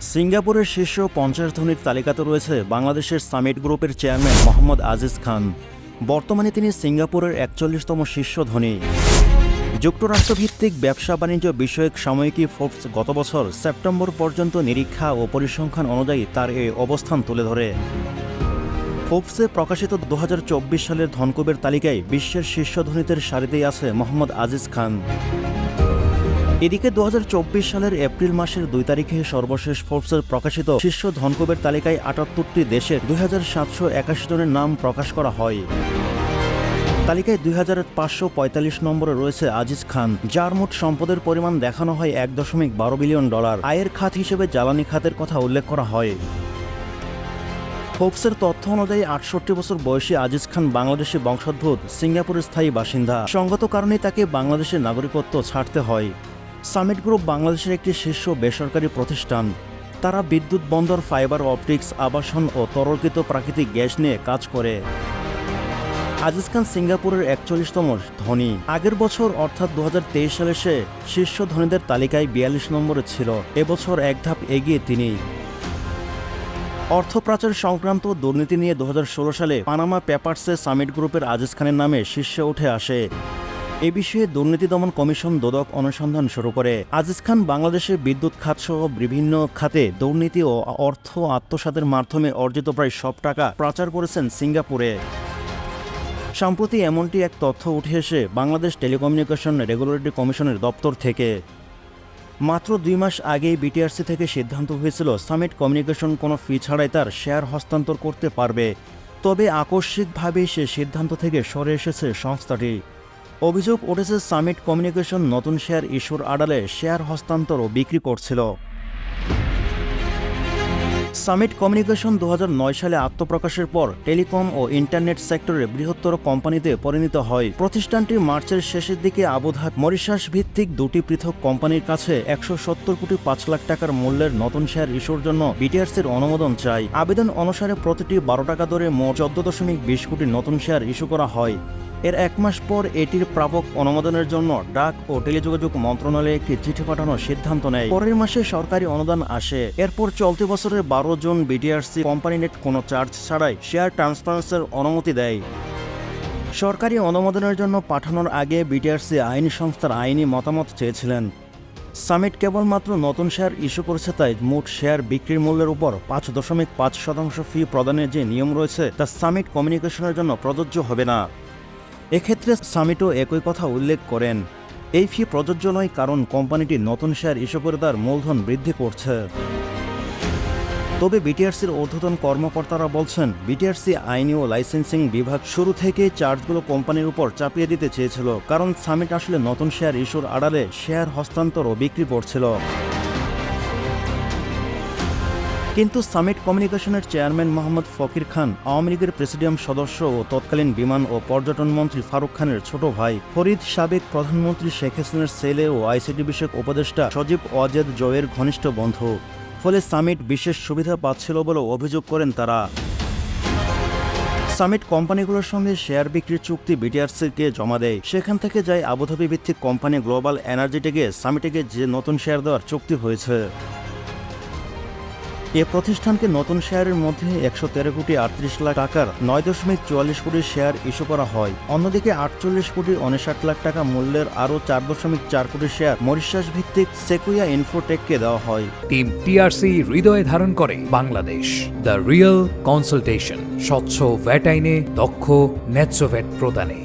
সিঙ্গাপুরের শীর্ষ পঞ্চাশ ধনীর তালিকাতে রয়েছে বাংলাদেশের সামিট গ্রুপের চেয়ারম্যান মোহাম্মদ আজিজ খান। বর্তমানে তিনি সিঙ্গাপুরের একচল্লিশতম শীর্ষ ধনী। যুক্তরাষ্ট্রভিত্তিক ব্যবসা বাণিজ্য বিষয়ক সাময়িকী ফোর্বস গত বছর সেপ্টেম্বর পর্যন্ত নিরীক্ষা ও পরিসংখ্যান অনুযায়ী তার এই অবস্থান তুলে ধরে। ফোর্বসে প্রকাশিত দু হাজার চব্বিশ সালের ধনকুবের তালিকায় বিশ্বের শীর্ষ ধনীদের সারিতেই আছে মোহাম্মদ আজিজ খান। এদিকে দু হাজার চব্বিশ সালের এপ্রিল মাসের দুই তারিখে সর্বশেষ ফোর্বসের প্রকাশিত শীর্ষ ধনকুবের তালিকায় আটাত্তরটি দেশের দুই হাজার সাতশো একাশি জনের নাম প্রকাশ করা হয়। তালিকায় দুই হাজার পাঁচশো পঁয়তাল্লিশ নম্বরে রয়েছে আজিজ খান, যার মোট সম্পদের পরিমাণ দেখানো হয় এক দশমিক বারো বিলিয়ন ডলার। আয়ের খাত হিসেবে জ্বালানি খাতের কথা উল্লেখ করা হয়। ফোর্বসের তথ্য অনুযায়ী আটষট্টি বছর বয়সী আজিজ খান বাংলাদেশি বংশোদ্ভূত, সিঙ্গাপুরের স্থায়ী বাসিন্দা। সঙ্গত কারণে তাকে বাংলাদেশের নাগরিকত্ব ছাড়তে হয়। সামিট গ্রুপ বাংলাদেশের একটি শীর্ষ বেসরকারি প্রতিষ্ঠান। তারা বিদ্যুৎ বন্দর, ফাইবার অপটিক্স, আবাসন ও তরলকৃত প্রাকৃতিক গ্যাস নিয়ে কাজ করে। আজিজ খান সিঙ্গাপুরের একচল্লিশতম ধনী। আগের বছর, অর্থাৎ দু হাজার তেইশ সালে সে শীর্ষ ধনীদের তালিকায় বিয়াল্লিশ নম্বরে ছিল। এবছর এক ধাপ এগিয়ে তিনি। অর্থপ্রাচার সংক্রান্ত দুর্নীতি নিয়ে দুহাজার ষোলো সালে পানামা পেপারসে সামিট গ্রুপের আজিজ খানের নামে শীর্ষে উঠে আসে। এ বিষয়ে দুর্নীতি দমন কমিশন দোদক অনুসন্ধান শুরু করে। আজিজ খান বাংলাদেশে বিদ্যুৎ খাত সহ বিভিন্ন খাতে দুর্নীতি ও অর্থ আত্মসাতের মাধ্যমে অর্জিত প্রায় সব টাকা পাচার করেছেন সিঙ্গাপুরে। সম্প্রতি এমনটি এক তথ্য উঠে এসে বাংলাদেশ টেলিকমিউনিকেশন রেগুলেটরি কমিশনের দপ্তর থেকে। মাত্র দুই মাস আগেই বিটিআরসি থেকে সিদ্ধান্ত হয়েছিল, সামিট কমিউনিকেশন কোনো ফি ছাড়াই তার শেয়ার হস্তান্তর করতে পারবে। তবে আকস্মিকভাবে সে সিদ্ধান্ত থেকে সরে এসেছে সংস্থাটি। অভিযোগ উঠেছে, সামিট কমিউনিকেশন নতুন শেয়ার ইস্যুর আড়ালে শেয়ার হস্তান্তর ও বিক্রি করছিল। সামিট কমিউনিকেশন দু হাজার নয় সালে আত্মপ্রকাশের পর টেলিকম ও ইন্টারনেট সেক্টরে বৃহত্তর কোম্পানিতে পরিণত হয়। প্রতিষ্ঠানটি মার্চের শেষের দিকে আবুধাব মরিশাস ভিত্তিক দুটি পৃথক কোম্পানির কাছে একশো সত্তর কোটি পাঁচ লাখ টাকার মূল্যের নতুন শেয়ার ইস্যুর জন্য বিটিআরসির অনুমোদন চাই। আবেদন অনুসারে প্রতিটি বারো টাকা দরে মোট চোদ্দ দশমিক বিশ কোটি নতুন শেয়ার ইস্যু করা হয়। এর এক মাস পর এটির প্রাপক অনুমোদনের জন্য ডাক ও টেলিযোগাযোগ মন্ত্রণালয়ে একটি চিঠি পাঠানোর সিদ্ধান্ত নেয়। পরের মাসে সরকারি অনুদান আসে। এরপর চলতি বছরের বারো জুন বিটিআরসি কোম্পানি নেট কোনো চার্জ ছাড়াই শেয়ার ট্রান্সফারেন্সের অনুমতি দেয়। সরকারি অনুমোদনের জন্য পাঠানোর আগে বিটিআরসি আইনি সংস্থার আইনি মতামত চেয়েছিলেন। সামিট কেবলমাত্র নতুন শেয়ার ইস্যু করেছে তাই মোট শেয়ার বিক্রির মূল্যের উপর পাঁচ দশমিক পাঁচ শতাংশ ফি প্রদানের যে নিয়ম রয়েছে তা সামিট কমিউনিকেশনের জন্য প্রযোজ্য হবে না। এক্ষেত্রে সামিটও একই কথা উল্লেখ করেন। এই ফি প্রযোজ্য নয় কারণ কোম্পানিটি নতুন শেয়ার ইস্যু করে তার মূলধন বৃদ্ধি করছে। তবে বিটিআরসির ঊর্ধ্বতন কর্মকর্তারা বলছেন, বিটিআরসি আইনি ও লাইসেন্সিং বিভাগ শুরু থেকেই চার্জগুলো কোম্পানির উপর চাপিয়ে দিতে চেয়েছিল, কারণ সামিট আসলে নতুন শেয়ার ইস্যুর আড়ালে শেয়ার হস্তান্তর ও বিক্রি করছিল। কিন্তু সামিট কমিউনিকেশনের চেয়ারম্যান মোহাম্মদ ফকির খান, আওয়ামী লীগের প্রেসিডিয়াম সদস্য ও তৎকালীন বিমান ও পর্যটন মন্ত্রী ফারুক খানের ছোট ভাই ফরিদ সাবেক প্রধানমন্ত্রী শেখ হাসিনার ছেলে ও আইসিটি বিষয়ক উপদেষ্টা সজীব ওয়াজেদ জয়ের ঘনিষ্ঠ বন্ধু। ফলে সামিট বিশেষ সুবিধা পাচ্ছিল বলে অভিযোগ করেন তারা। সামিট কোম্পানিগুলোর সঙ্গে শেয়ার বিক্রির চুক্তি বিটিআরসিকে জমা দেয়। সেখান থেকে যায় আবুধাবি ভিত্তিক কোম্পানি গ্লোবাল এনার্জিটিকে, সামিটিকে যে নতুন শেয়ার দেওয়ার চুক্তি হয়েছে। এ প্রতিষ্ঠানকে নতুন শেয়ারের মধ্যে একশো তেরো কোটি আটত্রিশ লাখ টাকার নয় দশমিক চুয়াল্লিশ কোটি শেয়ার ইস্যু করা হয়। অন্যদিকে আটচল্লিশ কোটি উনষাট লাখ টাকা মূল্যের আরও চার দশমিক চার কোটি শেয়ার মরিশাস ভিত্তিক সেকুইয়া ইনফোটেককে দেওয়া হয়। টিম টিআরসি হৃদয়ে ধারণ করে বাংলাদেশ। দ্য রিয়েল কনসালটেশন, স্বচ্ছ ভ্যাট আইনে দক্ষ ন্যায্য ভ্যাট প্রদানে।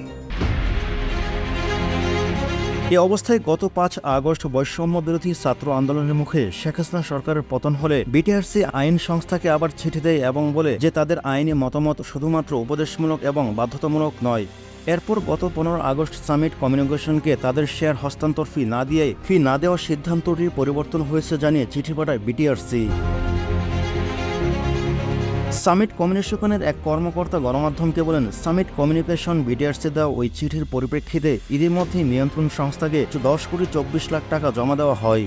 এ অবস্থায় গত পাঁচ আগস্ট বৈষম্য বিরোধী ছাত্র আন্দোলনের মুখে শেখ হাসিনা সরকারের পতন হলে বিটিআরসি আইন সংস্থাকে আবার চিঠি দেয় এবং বলে যে তাদের আইনি মতামত শুধুমাত্র উপদেশমূলক এবং বাধ্যতামূলক নয়। এরপর গত পনেরো আগস্ট সামিট কমিউনিকেশনকে তাদের শেয়ার হস্তান্তর ফি না দিয়ে ফি না দেওয়ার সিদ্ধান্তটির পরিবর্তন হয়েছে জানিয়ে চিঠি পাঠায় বিটিআরসি। সামিট কমিউনিকেশনের এক কর্মকর্তা গণমাধ্যমকে বলেন, সামিট কমিউনিকেশন বিটিআরসি দেওয়া ওই চিঠির পরিপ্রেক্ষিতে ইতিমধ্যেই নিয়ন্ত্রণ সংস্থাকে দশ কোটি চব্বিশ লাখ টাকা জমা দেওয়া হয়।